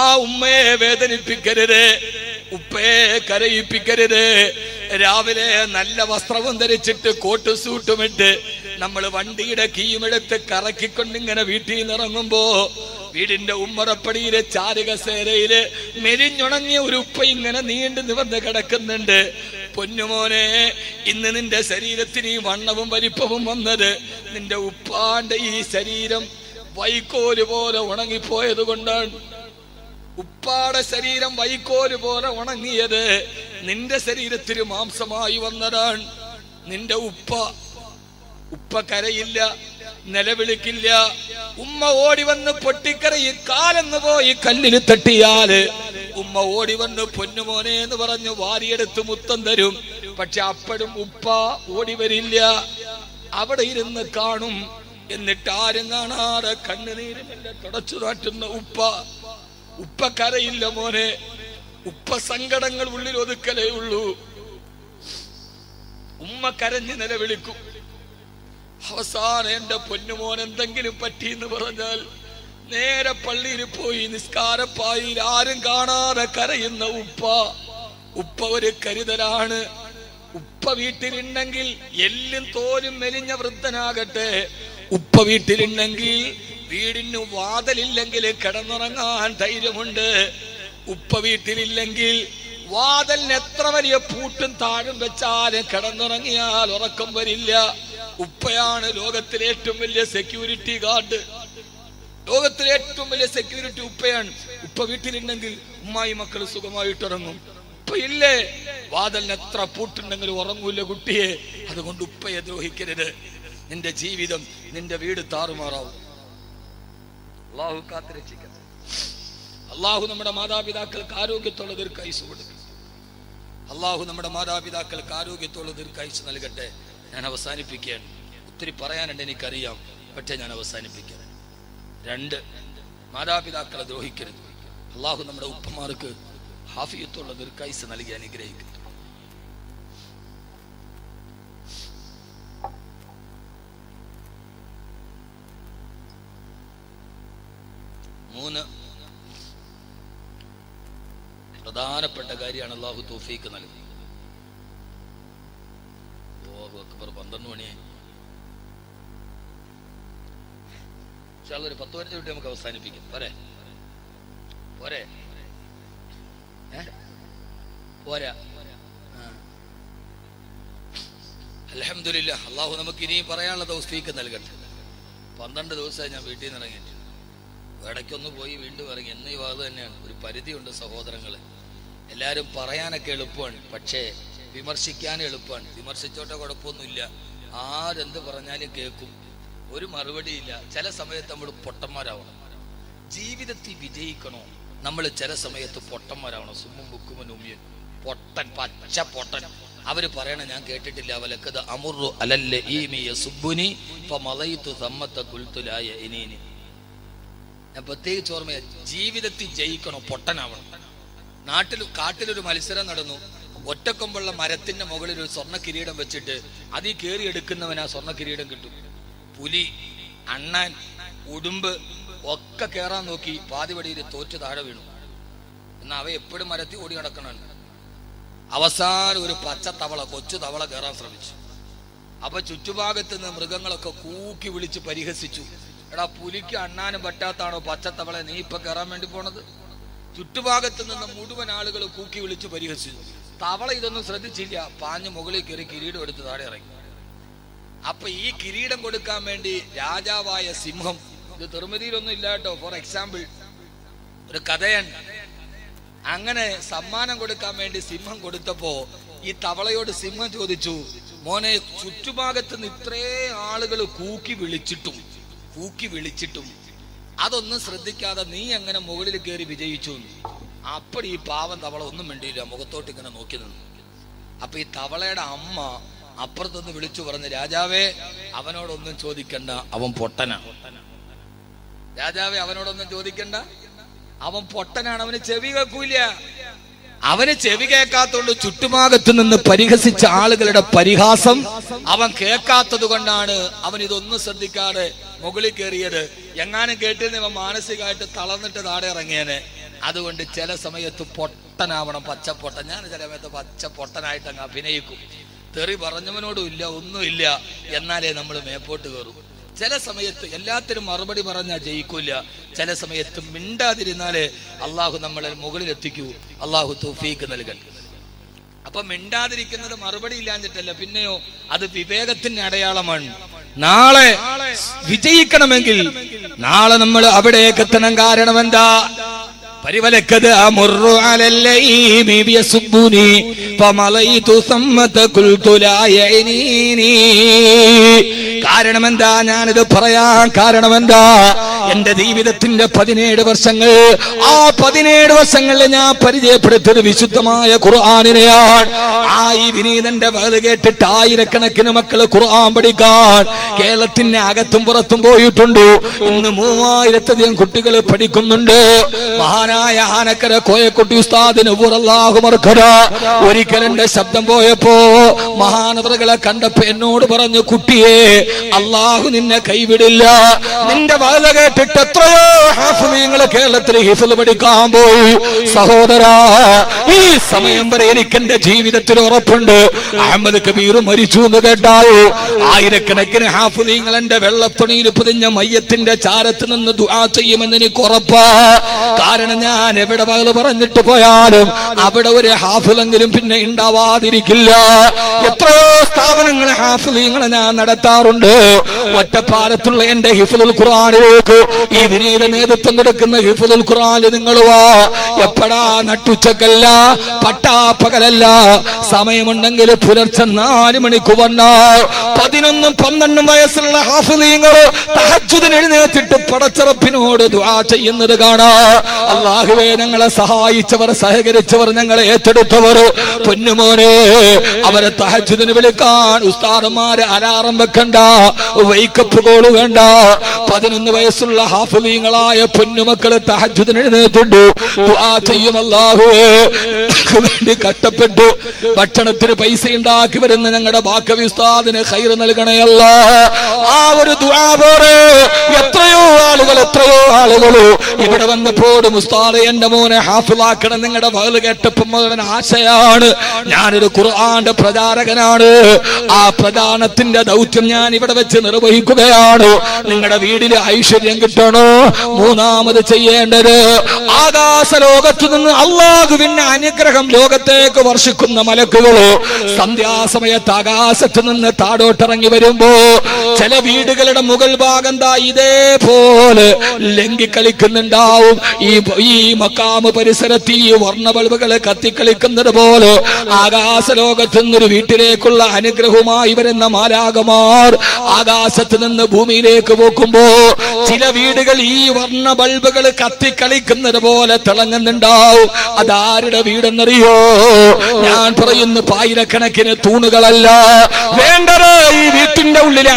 ആ ഉമ്മയെ വേദനിപ്പിക്കരുത് ഉപ്പയെ കരയിപ്പിക്കരുത്. രാവിലെ നല്ല വസ്ത്രവും ധരിച്ചിട്ട് കോട്ട് സൂട്ടുമിട്ട് നമ്മൾ വണ്ടിയുടെ കീയുമെടുത്ത് കറക്കിക്കൊണ്ടിങ്ങനെ വീട്ടിൽ നിന്നിറങ്ങുമ്പോ വീടിന്റെ ഉമ്മറപ്പടിയിലെ ചാരുകസേരയിൽ മെരിഞ്ഞുണങ്ങിയ ഒരു ഉപ്പ ഇങ്ങനെ നീണ്ടു നിവർന്ന് കിടക്കുന്നുണ്ട്. പൊന്നുമോനെ ഇന്ന് നിന്റെ ശരീരത്തിന് ഈ വണ്ണവും വലിപ്പവും വന്നത് നിന്റെ ഉപ്പാന്റെ ഈ ശരീരം വൈക്കോൽ പോലെ ഉണങ്ങിപ്പോയത് കൊണ്ടാണ്. ഉപ്പാടെ ശരീരം വൈക്കോൽ പോലെ ഉണങ്ങിയത് നിന്റെ ശരീരത്തിന് മാംസമായി വന്നതാണ്. നിന്റെ ഉപ്പ ഉപ്പ കരയില്ല നിലവിളിക്കില്ല. ഉമ്മ ഓടി വന്ന് പൊട്ടിക്കരയിൽ കാലെന്ന് പോയി കല്ലിൽ തട്ടിയാൽ ഉമ്മ ഓടി വന്ന് പൊന്നുമോനെ എന്ന് പറഞ്ഞു വാരിയെടുത്ത് മുത്തം തരും. പക്ഷെ അപ്പോഴും ഉപ്പ ഓടി വരില്ല. അവിടെ ഇരുന്ന് കാണും. എന്നിട്ട് ആരും കാണാതെ കണ്ണുനീരുമെല്ലാം തുടച്ചു നാട്ടുന്ന ഉപ്പ ഉപ്പ കരയില്ല മോനെ. ഉപ്പ സങ്കടങ്ങൾ ഉള്ളിൽ ഒതുക്കലേ ഉള്ളൂ. ഉമ്മ കരഞ്ഞ് നിലവിളിക്കും. അവസാനം എന്റെ പൊന്നുമോൻ എന്തെങ്കിലും പറ്റി എന്ന് പറഞ്ഞാൽ നേരെ പള്ളിയിൽ പോയി നിസ്കാരപ്പായിൽ ആരും കാണാതെ കരയുന്ന ഉപ്പ. ഉപ്പ ഒരു കരുതലാണ്. ഉപ്പ വീട്ടിലുണ്ടെങ്കിൽ എല്ലും തോലും മെലിഞ്ഞ വൃദ്ധനാകട്ടെ. ഉപ്പ വീട്ടിലുണ്ടെങ്കിൽ വീടിന് വാതലില്ലെങ്കിൽ കിടന്നുറങ്ങാൻ ധൈര്യമുണ്ട്. ഉപ്പ വീട്ടിലില്ലെങ്കിൽ വാതലിന് എത്ര വലിയ പൂട്ടും താഴും വെച്ചാലും കിടന്നുറങ്ങിയാൽ ഉറക്കം വരില്ല. ഉപ്പയാണ് ലോകത്തിലെ ഏറ്റവും വലിയ സെക്യൂരിറ്റി ഗാർഡ് ലോകത്തിലെ ഏറ്റവും വലിയ സെക്യൂരിറ്റി ഉപ്പയാണ്. ഉപ്പ വീട്ടിലുണ്ടെങ്കിൽ ഉമ്മായി മക്കൾ സുഖമായിട്ട് ഉറങ്ങും ഉപ്പ ഇല്ലേ? വാതലിന് എത്ര പൂട്ടുണ്ടെങ്കിലും ഉറങ്ങൂല കുട്ടിയെ. അതുകൊണ്ട് ഉപ്പയെ ദ്രോഹിക്കരുത്. നിന്റെ ജീവിതം നിന്റെ വീട് താറുമാറാവും. അള്ളാഹു കാത്തിരക്ഷിക്കട്ടെ. അള്ളാഹു നമ്മുടെ മാതാപിതാക്കൾക്ക് ആരോഗ്യത്തോടെ ദീർഘായുസ് കൊടുക്കും അള്ളാഹു നമ്മുടെ മാതാപിതാക്കൾക്ക് ആരോഗ്യത്തോടെ ദീർഘായുസ് നൽകട്ടെ. ഞാൻ അവസാനിപ്പിക്കുകയാണ്. ഒത്തിരി പറയാനുണ്ട് എനിക്കറിയാം. പക്ഷേ ഞാൻ അവസാനിപ്പിക്കാൻ രണ്ട് മാതാപിതാക്കളെ ദ്രോഹിക്കരുത്. അള്ളാഹു നമ്മുടെ ഉപ്പമാർക്ക് ഹാഫിയത്തുള്ള ദീർഘായുസ് നൽകി അനുഗ്രഹിക്കട്ടെ. മൂന്ന്. പ്രധാനപ്പെട്ട കാര്യമാണ് അള്ളാഹു തോഫീക്ക് നൽകുന്നത്. അക്ബർ പന്ത്രണ്ട് മണിയായി. ഒരു പത്ത് പതിനഞ്ച് മിനിറ്റ് നമുക്ക് അവസാനിപ്പിക്കാം. പോരെ? പോരെ? പോരാ? അലഹമില്ല അള്ളാഹു നമുക്ക് ഇനിയും പറയാനുള്ള തൗഫീക്ക് നൽകട്ടെ. പന്ത്രണ്ട് ദിവസമായി ഞാൻ വീട്ടിൽ നിന്ന് ഇറങ്ങിയിട്ട് ഇടയ്ക്കൊന്ന് പോയി വീണ്ടും ഇറങ്ങി. എന്ന വാത് തന്നെയാണ്. ഒരു പരിധിയുണ്ട് സഹോദരങ്ങളെ. എല്ലാവരും പറയാനൊക്കെ എളുപ്പമാണ്. പക്ഷേ വിമർശിക്കാൻ എളുപ്പമാണ്. വിമർശിച്ചോട്ടെ കുഴപ്പമൊന്നുമില്ല. ആരെന്ത് പറഞ്ഞാലും കേൾക്കും. ഒരു മറുപടിയില്ല. ചില സമയത്ത് നമ്മൾ പൊട്ടന്മാരാവണം. ജീവിതത്തിൽ വിജയിക്കണോ? നമ്മൾ ചില സമയത്ത് പൊട്ടന്മാരാവണം. സുമ്മും ബുക്കുമൻ ഉമ്മിയൻ പൊട്ടൻ പച്ച പൊട്ടൻ. അവർ പറയണ ഞാൻ കേട്ടിട്ടില്ല. അവലക്കത് അമുറു അലല്ലേ ഈ സുബുനി ഇപ്പൊ മലയിത്തു സമ്മത്ത കുൽത്തുലായ ഇനീനി ഞാൻ പ്രത്യേകിച്ച് ഓർമ്മ ജീവിതത്തിൽ ജയിക്കണോ പൊട്ടനാവണം. നാട്ടിൽ കാട്ടിലൊരു മത്സരം നടന്നു. ഒറ്റക്കൊമ്പുള്ള മരത്തിന്റെ മുകളിൽ ഒരു സ്വർണ കിരീടം വെച്ചിട്ട് അതിൽ കയറി എടുക്കുന്നവൻ ആ സ്വർണ കിരീടം കിട്ടും. പുലി അണ്ണാൻ ഉടുമ്പ് ഒക്കെ കയറാൻ നോക്കി പാതിവടിയിൽ തോറ്റ് താഴെ വീണു. എന്നാ അവ എപ്പോഴും മരത്തിൽ ഓടി നടക്കണുണ്ട് അവസാനം ഒരു പച്ച തവള കൊച്ചു തവള കയറാൻ ശ്രമിച്ചു. അപ്പൊ ചുറ്റുഭാഗത്ത് നിന്ന് മൃഗങ്ങളൊക്കെ കൂക്കി വിളിച്ച് പരിഹസിച്ചു. എടാ പുലിക്ക് അണ്ണാനും പറ്റാത്താണോ പച്ചത്തവളെ? നീ ഇപ്പൊ കയറാൻ വേണ്ടി പോണത്? ചുറ്റുഭാഗത്ത് നിന്ന് മുഴുവൻ ആളുകൾ കൂക്കി വിളിച്ച് പരിഹസിച്ചു. തവള ഇതൊന്നും ശ്രദ്ധിച്ചില്ല. പാഞ്ഞ് മുകളിൽ കയറി കിരീടം എടുത്ത് താഴെ ഇറങ്ങി. അപ്പൊ ഈ കിരീടം കൊടുക്കാൻ വേണ്ടി രാജാവായ സിംഹം ഇത് തെറുമതിയിലൊന്നും ഇല്ല കേട്ടോ ഫോർ എക്സാമ്പിൾ ഒരു കഥയാണ്. അങ്ങനെ സമ്മാനം കൊടുക്കാൻ വേണ്ടി സിംഹം കൊടുത്തപ്പോ ഈ തവളയോട് സിംഹം ചോദിച്ചു മോനെ ചുറ്റുഭാഗത്ത് നിന്ന് ഇത്രേ ആളുകൾ കൂക്കി വിളിച്ചിട്ടും കൂക്കി വിളിച്ചിട്ടും അതൊന്നും ശ്രദ്ധിക്കാതെ നീ അങ്ങനെ മുകളിൽ കയറി വിജയിച്ചു അപ്പടി ഈ പാവം തവള ഒന്നും വേണ്ടിയില്ല മുഖത്തോട്ട് ഇങ്ങനെ നോക്കി നിന്നു. അപ്പൊ ഈ തവളയുടെ അമ്മ അപ്പുറത്തൊന്ന് വിളിച്ചു പറഞ്ഞ് രാജാവേ അവനോടൊന്നും ചോദിക്കണ്ട അവൻ പൊട്ടനാ. രാജാവേ അവനോടൊന്നും ചോദിക്കണ്ട. അവൻ പൊട്ടനാണ് അവന് ചെവി കേൾക്കൂല അവന് ചെവി കേൾക്കാത്തോണ്ട് ചുറ്റുഭാഗത്ത് നിന്ന് പരിഹസിച്ച ആളുകളുടെ പരിഹാസം അവൻ കേൾക്കാത്തത് കൊണ്ടാണ് അവൻ ഇതൊന്നും ശ്രദ്ധിക്കാതെ മുകളിൽ കയറിയത്. എങ്ങാനും കേട്ടിരുന്ന ഇവൻ മാനസികമായിട്ട് തളർന്നിട്ട് താഴെ ഇറങ്ങിയനെ. അതുകൊണ്ട് ചില സമയത്ത് പൊട്ടനാവണം പച്ചപ്പൊട്ടൻ. ഞാൻ ചില സമയത്ത് പച്ച പൊട്ടനായിട്ട് അങ്ങ് അഭിനയിക്കും. തെറി പറഞ്ഞവനോടും ഇല്ല ഒന്നുമില്ല. എന്നാലേ നമ്മൾ മേപ്പോട്ട് കയറും. ചില സമയത്ത് എല്ലാത്തിനും മറുപടി പറഞ്ഞാൽ ജയിക്കൂല. ചില സമയത്ത് മിണ്ടാതിരുന്നാലേ അള്ളാഹു നമ്മളെ മുകളിലെത്തിക്കൂ. അള്ളാഹു തൗഫീക്ക് നൽകൽ അപ്പൊ മിണ്ടാതിരിക്കുന്നത് മറുപടി ഇല്ലാഞ്ഞിട്ടല്ല പിന്നെയോ അത് വിവേകത്തിന്റെ അടയാളമാണ്. നാളെ വിജയിക്കണമെങ്കിൽ നാളെ നമ്മൾ അവിടെ എത്തണം. കാരണം എന്താ? പരിവലക്കത് കാരണം എന്താ ഞാനിത് പറയാൻ കാരണം എന്താ എന്റെ ജീവിതത്തിന്റെ പതിനേഴ് വർഷങ്ങൾ ആ പതിനേഴ് വർഷങ്ങളിൽ ഞാൻ പരിചയപ്പെടുത്തിയത് വിശുദ്ധമായ ഖുർആാനിനെയാണ്. ആ ഈ വിനീതന്റെ വകത് കേട്ടിട്ട് ആയിരക്കണക്കിന് മക്കൾ ഖുർആൻ പഠിക്കാൻ കേരളത്തിന്റെ അകത്തും പുറത്തും പോയിട്ടുണ്ട്. ഇന്ന് മൂവായിരത്തധികം കുട്ടികൾ പഠിക്കുന്നുണ്ട്. മഹാനായ ആനക്കര കോയക്കുട്ടി ഉസ്താദിന് ഒരിക്കലെന്റെ ശബ്ദം പോയപ്പോ മഹാനവറുകളെ കണ്ടപ്പോ എന്നോട് പറഞ്ഞു കുട്ടിയെ അള്ളാഹു നിന്നെ കൈവിടില്ല. നിന്റെ വേല കേട്ടിട്ട് എത്രയോ ഹാഫിളീങ്ങൾ കേരളത്തിൽ ഹിഫിൽ പഠിക്കാൻ പോയി. സഹോദര ഈ സമയം വരെ എനിക്ക് എന്റെ ജീവിതത്തിൽ ഉറപ്പുണ്ട്. അഹമ്മദ് കബീർ മരിച്ചു എന്ന് കേട്ടാൽ ആയിരക്കണക്കിന് ഹാഫിയങ്ങൾ എന്റെ വെള്ളത്തുണിയിൽ പൊതിഞ്ഞ മയ്യത്തിന്റെ ചാരത്ത് നിന്ന് ദുആ ചെയ്യുമെന്ന് എനിക്ക് ഉറപ്പാ. കാരണം ഞാൻ എവിടെ പകൽ പറഞ്ഞിട്ട് പോയാലും അവിടെ ഒരു ഹാഫിലെങ്കിലും പിന്നെ ഉണ്ടാവാതിരിക്കില്ല. എത്രയോ സ്ഥാപനങ്ങൾ ഹാഫിലീങ്ങളെ ഞാൻ നടത്താറുണ്ട്. ഒറ്റപ്പാലത്തുള്ള എന്റെ ഹിഫുൽ ഖുർആാനിലേക്ക് ഈ വിനീത നേതൃത്വം കൊടുക്കുന്ന ഹിഫുദുൽ ഖുർആൻ നിങ്ങൾ വാ. എപ്പടാ നട്ടുച്ചക്കല്ല പട്ടാപ്പകലല്ല സമയമുണ്ടെങ്കിൽ പുലർച്ചെ നാല് മണിക്ക് വന്നാ. പതിനൊന്നും പന്ത്രണ്ടും വയസ്സുള്ള ഹാഫിദീങ്ങൾ തഹജുദിന് എഴുന്നേറ്റിട്ട് പടച്ചറപ്പിനോട് ദുആ ചെയ്യുന്നത് കാണാ. അള്ളാഹുവേ ഞങ്ങളെ സഹായിച്ചവർ സഹകരിച്ചവർ ഞങ്ങളെ ഏറ്റെടുത്തവർ പൊന്നുമോനെ അവരെ തഹജുദിന് വിളിക്കാൻ ഉസ്താദന്മാരെ അലാറം വെക്കണ്ട വൈക്കപ്പ് കോൾ വേണ്ട. പതിനൊന്ന് വയസ്സുള്ള ഹാഫിലീങ്ങളായ പൊന്നുമക്കൾ തഹജുദിന് എഴുന്നേറ്റുണ്ട് ചെയ്യും കഷ്ടപ്പെട്ടു. ഭക്ഷണത്തിന് പൈസ ഉണ്ടാക്കി വരുന്ന ഞങ്ങളുടെ ബാക്കവി ഉസ്താദിന് ഹൈർ നൽകണയല്ല ആ ഒരു ദുആ എത്രയോ ആളുകൾ എത്രയോ ആളുകൾ ഇവിടെ വന്നപ്പോൾ മുസ്താദ് എന്റെ മോനെ ഹാഫിലാക്കണം നിങ്ങളുടെ വകൽ കേട്ടപ്പം ആശയാണ്. ഞാനൊരു ഖുർആന്റെ പ്രചാരകനാണ്. ആ പ്രചാരണത്തിന്റെ ദൗത്യം ഞാൻ ഇവിടെ വെച്ച് നിർവഹിക്കുകയാണ്. നിങ്ങളുടെ വീടിലെ ഐശ്വര്യം കിട്ടണോ? മൂന്നാമത് ചെയ്യേണ്ടത് ആകാശ ലോകത്തു നിന്ന് അള്ളാഹുവിന്റെ അനുഗ്രഹം ലോകത്തേക്ക് വർഷിക്കുന്ന മലക്കുകളോ സന്ധ്യാസമയത്ത് ആകാശത്തു നിന്ന് താടോട്ടിറങ്ങി വരുമ്പോ ചില വീടുകളുടെ മുകൾ ഭാഗം ദാ ഇതേപോലെ ലംഘിക്കളിക്കുന്നുണ്ടാവും ഈ ഈ മക്കാമ് പരിസരത്ത് ഈ വർണ ബൾബുകളെ കത്തിക്കളിക്കുന്നത് പോലെ ആകാശ ലോകത്ത് നിന്നൊരു വീട്ടിലേക്കുള്ള അനുഗ്രഹവുമായി വരുന്ന മാലാകമാർ ആകാശത്ത് നിന്ന് ഭൂമിയിലേക്ക് പോക്കുമ്പോ ചില വീടുകൾ ഈ വർണ ബൾബുകൾ കത്തിക്കളിക്കുന്നത് പോലെ തിളങ്ങുന്നുണ്ടാവും. അതാരുടെ വീടെന്നറിയോ? ഞാൻ പറയുന്നു പായിരക്കണക്കിന് തൂണുകളല്ല. വേണ്ടത് ഈ വീട്ടിന്റെ ഉള്ളിലെ